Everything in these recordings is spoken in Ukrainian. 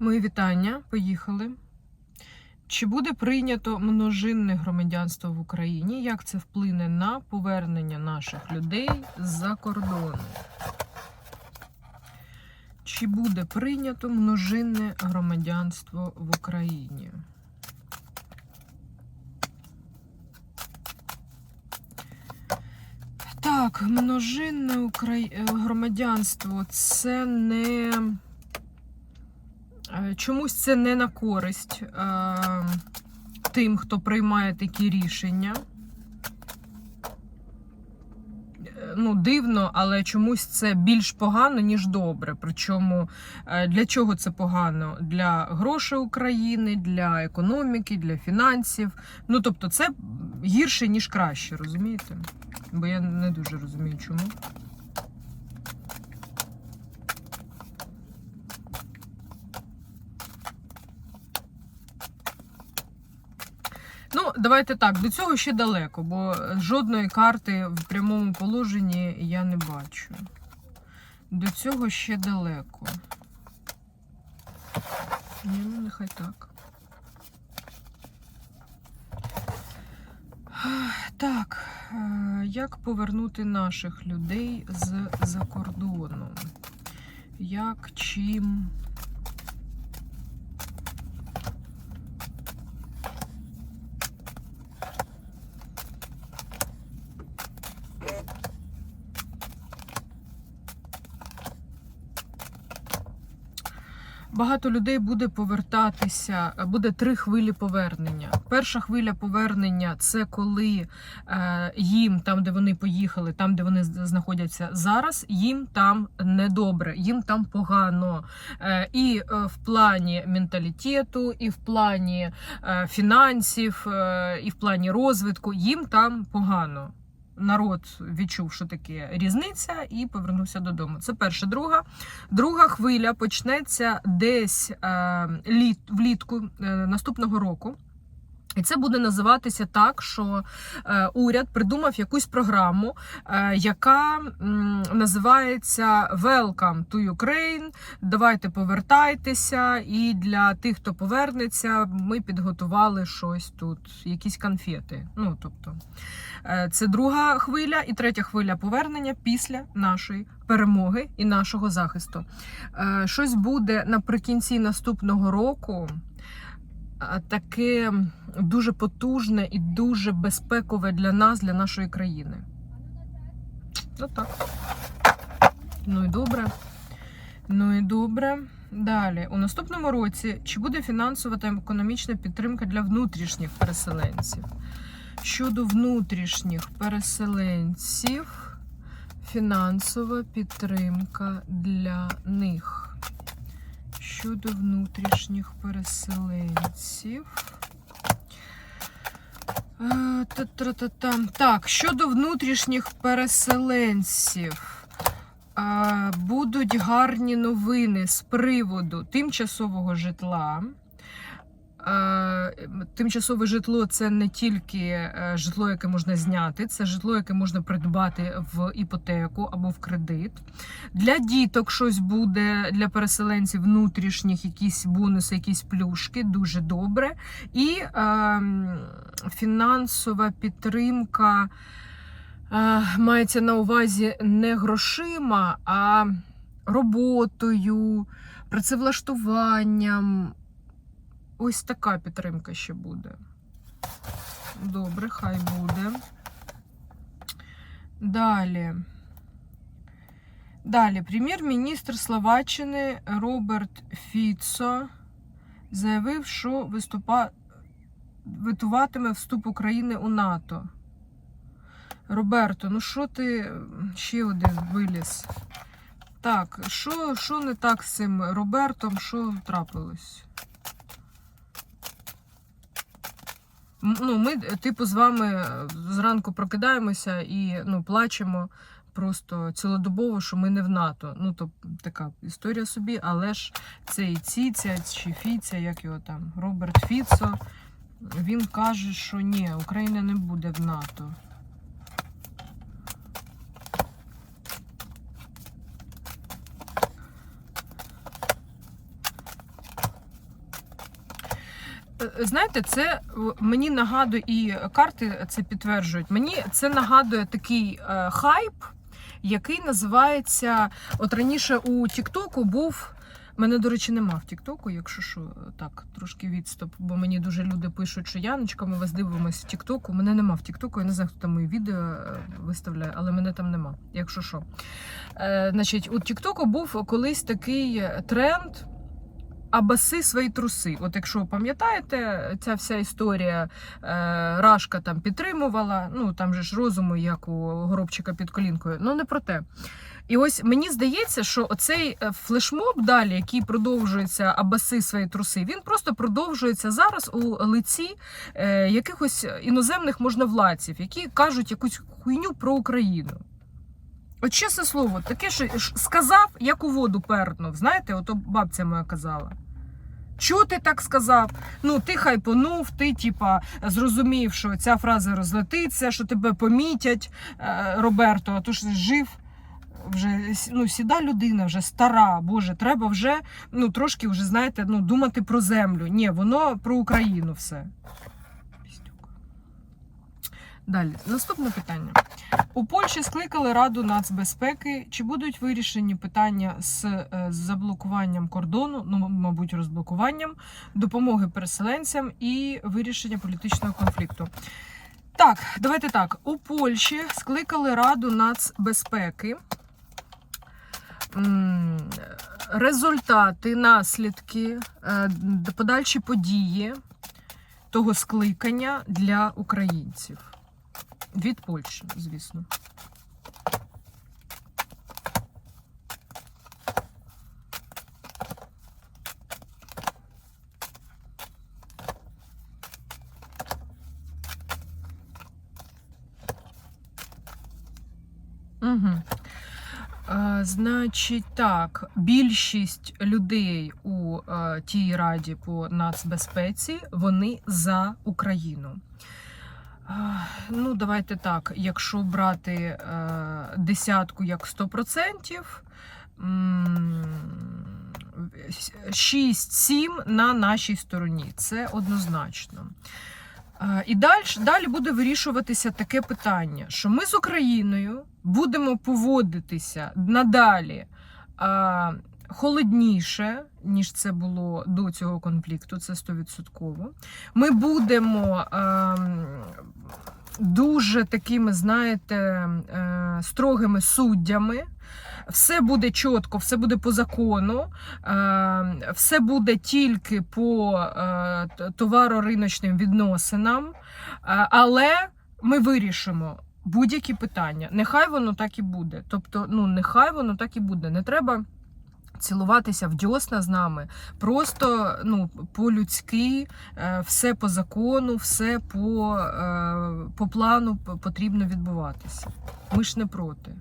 Мої вітання. Поїхали. Чи буде прийнято множинне громадянство в Україні? Як це вплине на повернення наших людей з-за кордону? Чи буде прийнято множинне громадянство в Україні? Так, множинне громадянство це не. Е, Чомусь це не на користь е, тим, хто приймає такі рішення. Е, Ну, дивно, але чомусь це більш погано, ніж добре. Причому для чого це погано? Для грошей України, для економіки, для фінансів. Ну, тобто, це гірше, ніж краще, розумієте? Бо я не дуже розумію, чому. Ну, давайте так, до цього ще далеко, бо жодної карти в прямому положенні я не бачу. До цього ще далеко. Ні, ну нехай так. Так, е, як повернути наших людей з-за кордону? Як, чим? Багато людей буде повертатися, буде три хвилі повернення. Перша хвиля повернення це коли е, їм, там, де вони поїхали, там, де вони знаходяться зараз, їм там недобре, їм там погано. Е, і е, в плані менталітету, і в плані е, фінансів, е, і в плані розвитку, їм там погано. Народ відчув, що таке різниця, і повернувся додому. Це перша. Друга. Друга хвиля почнеться десь е, літ, влітку е, наступного року. І це буде називатися так, що е, уряд придумав якусь програму, е, яка називається Welcome to Ukraine. Давайте повертайтеся. І для тих, хто повернеться, ми підготували щось тут, якісь конфети. Ну тобто, е, це друга хвиля і третя хвиля повернення після нашої перемоги і нашого захисту. Щось буде наприкінці наступного року. А, Таке дуже потужне і дуже безпекове для нас, для нашої країни. Ну так. Ну і добре. Ну і добре. Далі, у наступному році чи буде фінансова та економічна підтримка для внутрішніх переселенців? Щодо внутрішніх переселенців, фінансова підтримка для них. Щодо внутрішніх переселенців. Е. Так, щодо внутрішніх переселенців. е, Будуть гарні новини з приводу тимчасового житла. Тимчасове житло це не тільки е, житло, яке можна зняти, це житло, яке можна придбати в іпотеку або в кредит. Для діток щось буде для переселенців внутрішніх, якісь бонуси, якісь плюшки, дуже добре. І е, фінансова підтримка е, мається на увазі не грошима, а роботою, працевлаштуванням. Ось така підтримка ще буде. Добре, хай буде. Далі. Далі, прем'єр-міністр Словаччини Роберт Фіцо заявив, що виступа... витуватиме вступ України у НАТО. Роберто, ну що ти ще один виліз? Так, що, що не так з цим Робертом? Що трапилось? Ну, ми, типу, з вами зранку прокидаємося і ну, плачемо просто цілодобово, що ми не в НАТО. Ну, то така історія собі, але ж цей Ціця чи Фіця, як його там, Роберт Фіцо, він каже, що ні, Україна не буде в НАТО. Знаєте, це е, мені нагадує, і карти це підтверджують. Мені це нагадує такий е, хайп, який називається. От раніше у Тіктоку був. Мене, до речі, нема в Тіктоку, якщо що, так, трошки відступ, бо мені дуже люди пишуть, що Яночка, ми вас дивимося в Тіктоку. Мене нема в Тіктоку, я не знаю, хто там мої відео е, виставляє, але мене там нема, якщо що. Е, значить, у Тіктоку був колись такий тренд абаси свої труси. От якщо пам'ятаєте, ця вся історія е, Рашка там підтримувала, ну там же ж розуму, як у горобчика під колінкою. Ну не про те. І ось мені здається, що оцей е, флешмоб далі, який продовжується абаси свої труси, він просто продовжується зараз у лиці е, якихось іноземних можновладців, які кажуть якусь хуйню про Україну. От чесне слово, таке, що сказав, як у воду пернув. Знаєте, ото бабця моя казала. Чого ти так сказав? Ну, ти хайпонув, ти, типа, зрозумів, що ця фраза розлетиться, що тебе помітять, е, Роберто, а то ж жив. Вже ну, сіда людина, вже стара, Боже, треба вже ну, трошки вже, знаєте, ну, думати про землю. Ні, воно про Україну все. Далі, наступне питання. У Польщі скликали Раду нацбезпеки. Чи будуть вирішені питання з, е, з заблокуванням кордону, ну, мабуть, розблокуванням, допомоги переселенцям і вирішення політичного конфлікту? Так, давайте так. У Польщі скликали Раду нацбезпеки. Результати, наслідки, е, подальші події того скликання для українців. Від Польщі, звісно. Угу. Е, значить, так, більшість людей у е, тій раді по нацбезпеці вони за Україну. Ну, давайте так. Якщо брати е, десятку як 100%, 6-7 на нашій стороні. Це однозначно. Е, І далі, далі буде вирішуватися таке питання, що ми з Україною будемо поводитися надалі е, холодніше, ніж це було до цього конфлікту, це 100%. Ми будемо ем, дуже такими, знаєте, е, строгими суддями. Все буде чітко, все буде по закону, е, все буде тільки по е, відносинам, Е, але ми вирішимо будь-які питання. Нехай воно так і буде. Тобто, ну нехай воно так і буде. Не треба. Цілуватися в дьосна з нами просто ну по-людськи, е, все по закону, все по, е, по плану потрібно відбуватися. Ми ж не проти.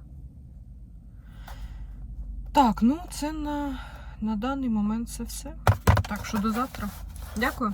Так, ну це на, на даний момент це все. Так що до завтра. Дякую.